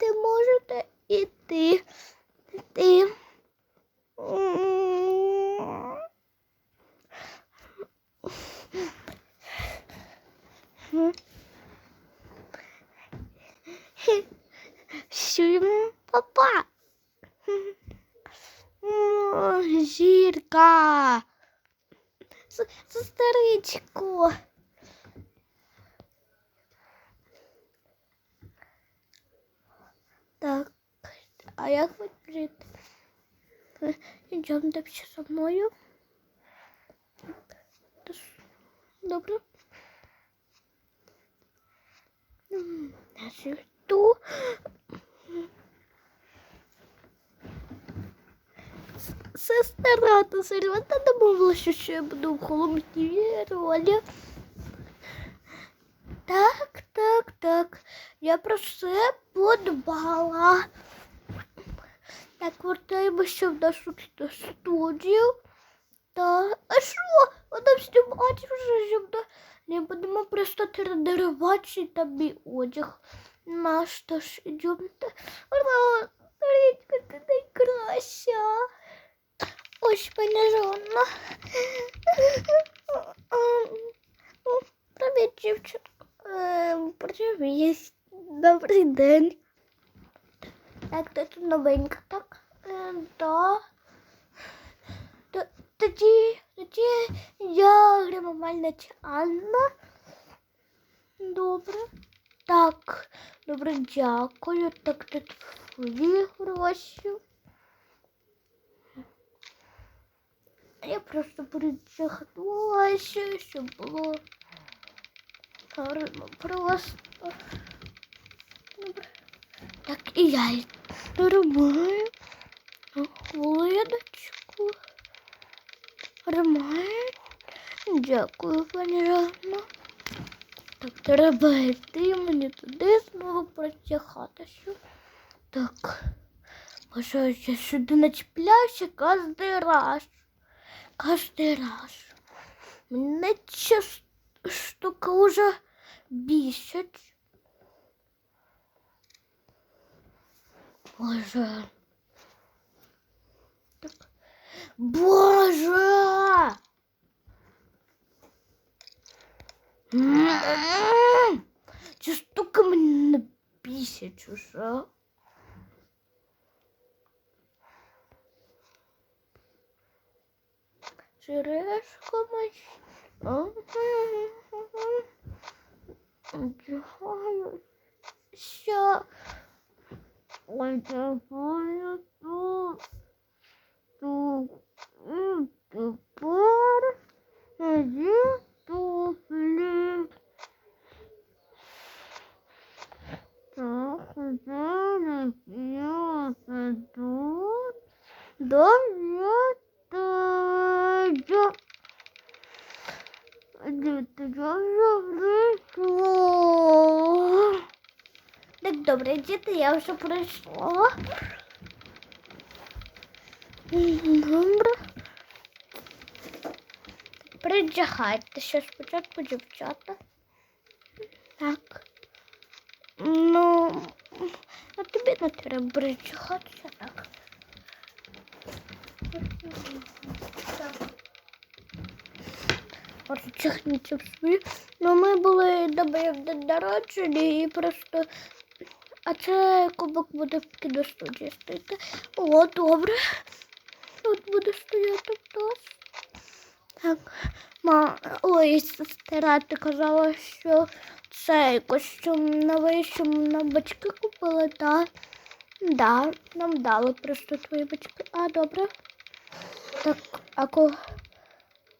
Можете, можете іти. Іти. Всім папа. Зірка. Сестричко. Так, а як ви жити? Йдемте ще зі мною. Тож, Добре. М, Я жду. С- Сестра, ти серйозно домовилася, що я буду в головній ролі? Так, так, так. Я про все подбала. Так, вертаємося в нашу студію. Та, а що? Вона знімати вже зі мною. Не будемо просто тренувати там мій одяг. Наш тож ідемте. Ура! Річка, ти найкраща. Ось мене жона. Привіт, дівчинка. Ем, Привіт. Добрий день. Так, ти тут новенька, так? Ем, да. Тоді, тоді я гримомальниця Анна. Добре. Так, добре, дякую. Так, тут твої гроші. Я просто притягнулася, щоб було просто. Так, і я тримаю хвилиночку. Тримаю. Дякую, пані Жанна. Так, треба йти мені туди знову протягатися. Так. Боже, я сюди начіпляюся кожен раз. Кожен раз. Мене ця штука уже бісить. Боже. Так. Боже! М, Ця мене бісить уже. Сережка моя. Одягаюся. Одягаю тут. Тут. І тепер є туфлі. Так, зараз я тут. Да, я тут. Діти, я вже прийшла. Так, добре, діти, я вже прийшла. Добре. Придягайтеся спочатку, дівчата. Так. Ну, а тобі не треба придягатися, так. Розчахніться в свої. Ну, ми були добре день і просто. А це кубок буде в кіностудії стоїти. О, добре. Тут буде стояти хтось. Так, ма, ой, сестра, ти казала, що цей костюм новий, що нам батьки купили, так? Да, нам дали просто твої батьки. А, добре. Так, а ко...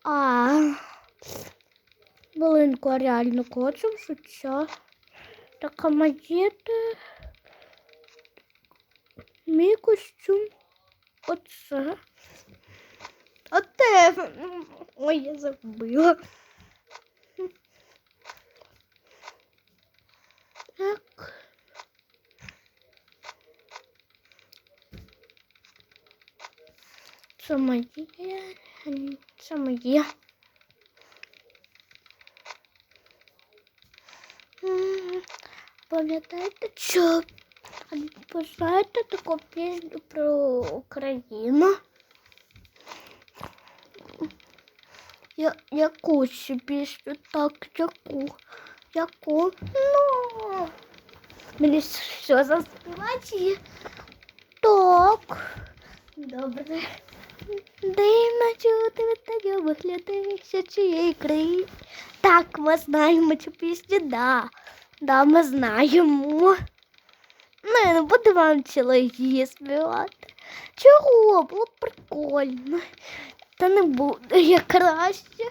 А, Малинку, а реально хочу життя. Так, а те... Мій костюм. Оце. Оте. Ой, я забыла. Так. Це моє. Це моє. Пам'ятаєте, що А знаєте таку пісню про Україну? Я, яку ще пісню? Так, яку? Яку? Ну. Мені що заспівати? Так. Добре. Дивно чути від тебе виглядає, що чиєї країни. Так, ми знаємо цю пісню, да. Да, ми знаємо. Я не буду вам цілу її співати. Чого? Було б прикольно. Та не буде я краще.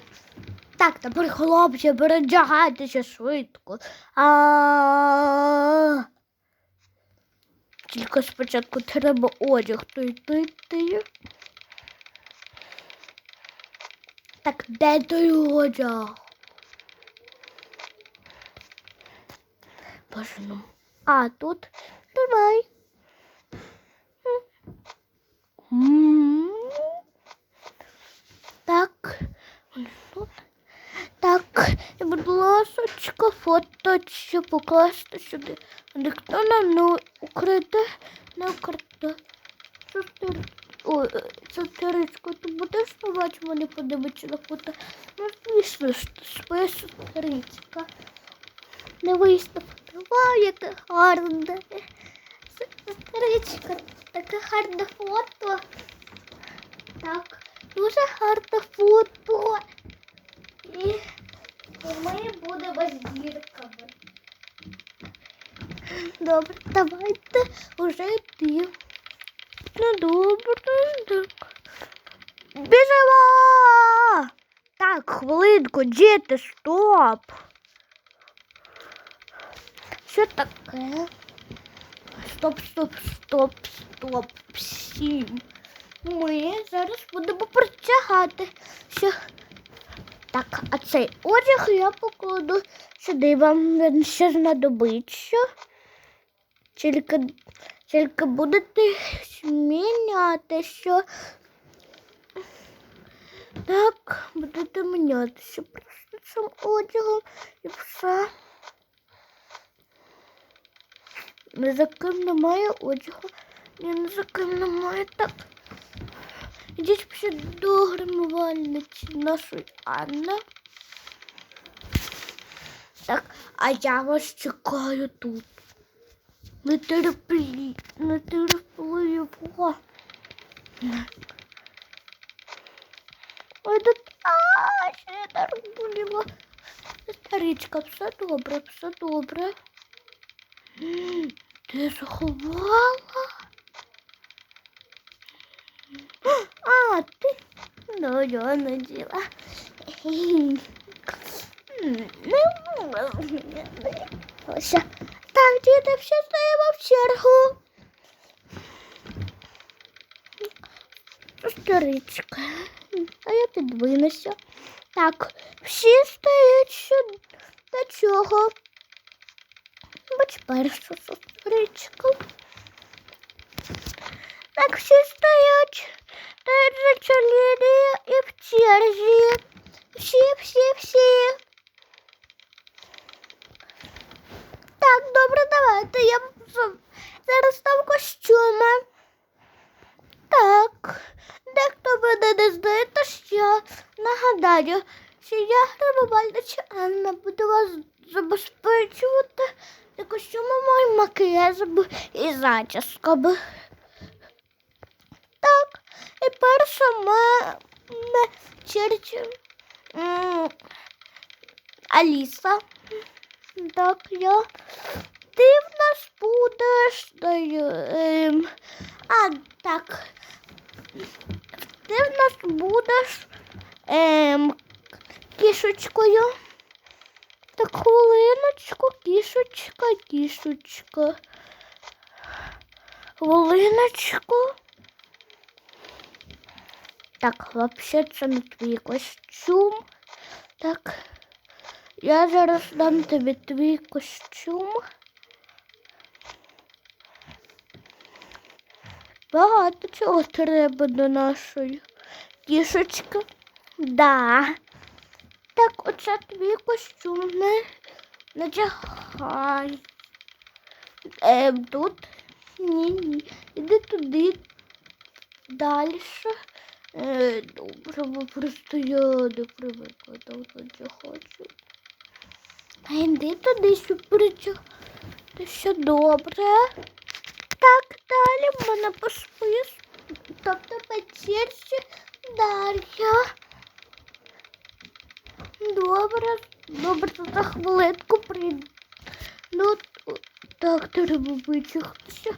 Так, тепер хлопці, передягайтеся швидко. А. Тільки спочатку треба одяг той. Так, де той одяг? Боже, ну. А, тут давай. Так. Так, і, будь ласочка, фото ще покласти сюди. Ніхто нам не укрите, не укрите. Сестричко, ти будеш співати мене подивитися на фото? Ну, звісно, своя сестричка. Не вийшло фото. яке гарне. Сестричка, таке гарне фото. Так, дуже гарне фото. І, і ми будемо зірками. Добре, давайте уже йти. Ну добре, так. Біжимо! Так, хвилинку, діти, стоп. Що таке? Стоп, стоп, стоп, стоп. Всім. Ми зараз будемо притягати. Що... Так, а цей одяг я покладу сюди. Вам він ще знадобиться. Тільки, тільки будете змінятися. Так, будете мінятися просто цим одягом і все. Ні за ким немає одягу. Ні, за немає. Так. Ідіть ще до гримувальниці нашої Анни. Так, а я вас чекаю тут. Нетерплі, нетерпливо. Ой, тут, а, ще нетерпливо. Старичка, все добре, все добре. Ти заховала? А, ти? Ну, я наділа. Не можна. Так, діти, всі стоїмо в чергу. Старичка. А я підвинуся. Так, всі стоять сюди. До чого? Будь перша сестричка. Так, всі стоять. За чолі і в черзі. Всі, всі, всі. Так, добре, давайте. Я за- зараз там костюми. Так, дехто мене не знає, то що нагадаю, що я гримувальниця Анна буду вас забезпечувати і костюмами, макіяжем і зачісками. Так, і перша ми, черчі Аліса. Так, я. Ти в нас будеш. А, так. Ти в нас будеш ем, кішечкою. Так, хвилиночку, кішечка, кішечка. Хвилиночку. Так, вообще це не твій костюм. Так. Я зараз дам тобі твій костюм. Багато чого треба до нашої кішечки. Да. Так, оце твій костюм. Не надягай. Ем, тут Ні, ні. Іди туди. Далі. Е, добре, бо просто я не привикла я хочу. А йди туди, щоб причати, що добре. Так, далі в мене по списку. Тобто по Дар'я. Добре, добре, за хвилинку прийду. Ну, так, треба витягнутися.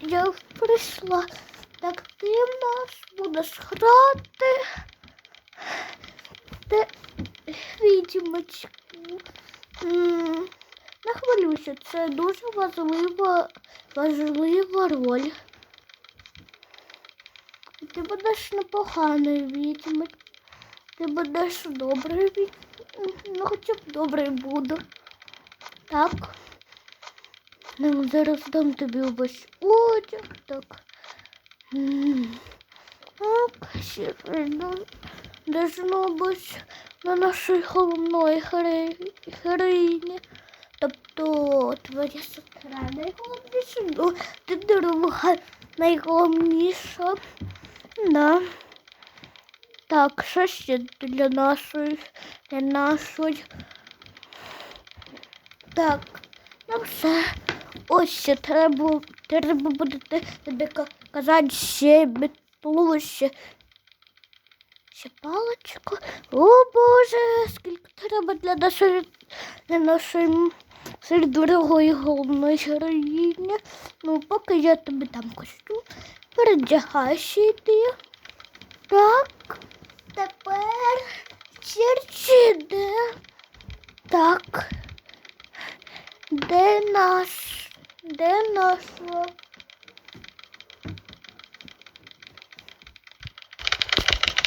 Я прийшла. Так ти в нас будеш грати. Ти відьмочку. Не хвилюйся, це дуже важлива, важлива роль. Ти будеш непоганою відьмою. Ти будеш відьмою. Ну, хоча б добрий буду. Так. Ну, зараз дам тобі увесь одяг. Так. Так, ще прийду. Должно бути на нашої головної героїні. Тобто твоя сестра найголовніша, ну, ти дорога найголовніша. Да. Так, що ще для нашої, для нашої. Так, ну все. Ось ще треба, треба буде казати ще метлу, ще, ще. О Боже, скільки треба для нашої, для нашої дорогої головної героїні. Ну, поки я тобі дам костюм, передягайся йди. Так, тепер черчі де? Так. Де наш? Де наша?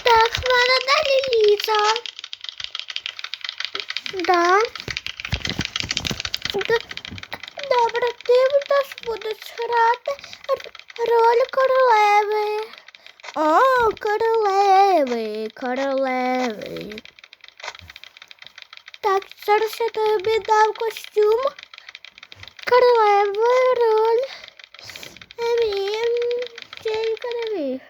Так, в мене далі Ліза. Да. Добре, ти в нас будеш грати роль королеви. О, королеви, королеви. Так, зараз я тобі дам костюм. Королева роль. Тільки не міг.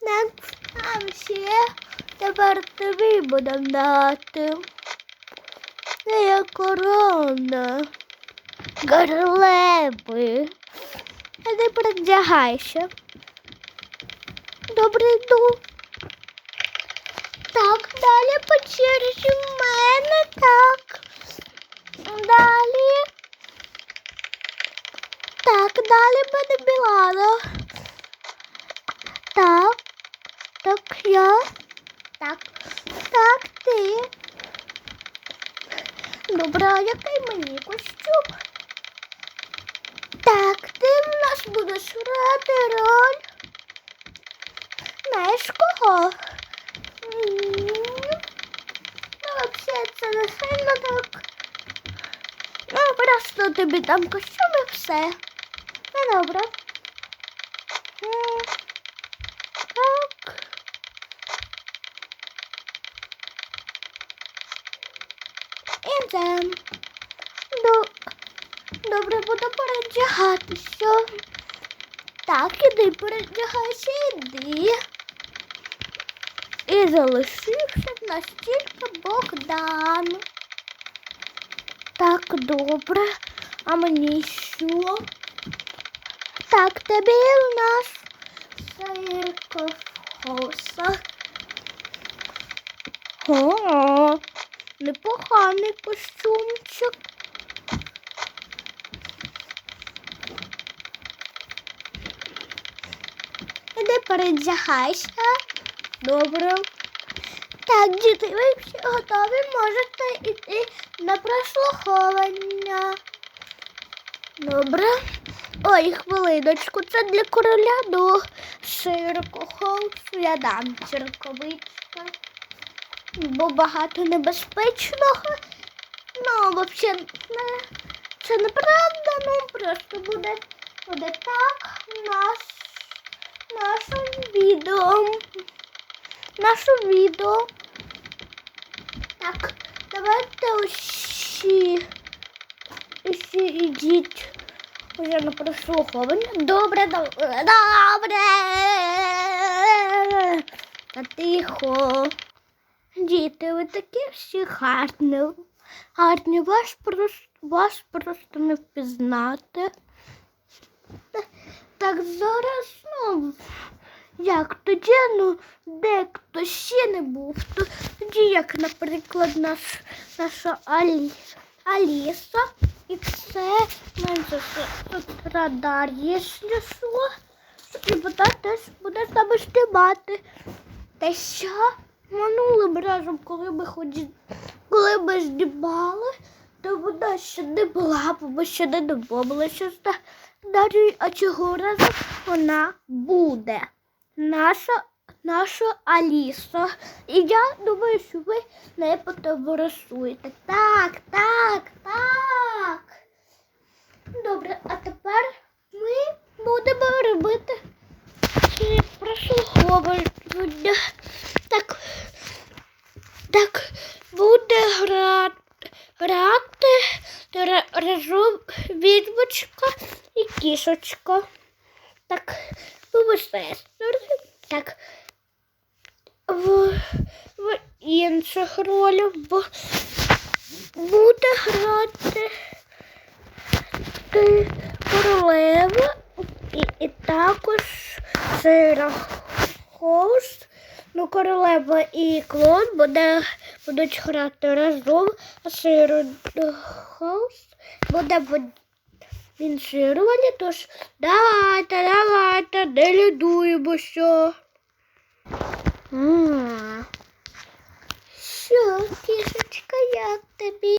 Так, а ще тепер тобі будем дати. Є корона. Королеви. А ти передягайся. Добре йду. Так, далі по черзі в мене, так. Далі. Так, далі буде Білана. Так. Так, я. Так. Так, ти. Добре, а який мені костюм? Так, ти в будеш грати. Знаєш кого? Ну, взагалі, це не сильно так. Ну, просто тобі дам костюм все. Ну, добре. Так. Ідем. До... Добре, буду передягатися. Так, іди передягайся, іди. І залишився в нас Богдан. Так, добре. А мені що? Так, тобі у нас сиркофоса. О, непоганий костюмчик. Іди передягайся. Добре. Так, діти, ви всі готові, можете йти на прослуховування. Добре. Ой, хвилиночку, це для короля до широкого я дам черковичка. Бо багато небезпечного. Ну, взагалі, це неправда, ну просто буде, буде так наш, наше відео. Наше відео. Так, давайте усі, Всі ідіть уже на прослуховування. Добре, добре, добре. Та тихо. Діти, ви такі всі гарні. Гарні, вас просто, вас просто не впізнати. Та- Так зараз, ну, як тоді, ну, дехто ще не був. Тоді, як, наприклад, наш, наша Алі, Аліса, і це менше радар, якщо що. І вона теж буде нами знімати. Та що? Минулим разом, коли ми ході... коли ми знімали, то вона ще не була, бо ми ще не домовилися з а цього разу вона буде. Наша, наша Аліса. І я думаю, що ви не потоваришуєте. Так, так, так. Добре, а тепер ми будемо робити прослуховування. Так, так, буде грати, грати ра- разом відьмочка і кішечка. Так, ви сестри. Так, в, в інших ролях бу- буде грати ти королева і, і також Сира Хост. Ну, королева і клон буде, будуть грати разом, а Хост буде в іншій ролі, тож давайте, давайте, не лідуємося. Що, кішечка, як тобі?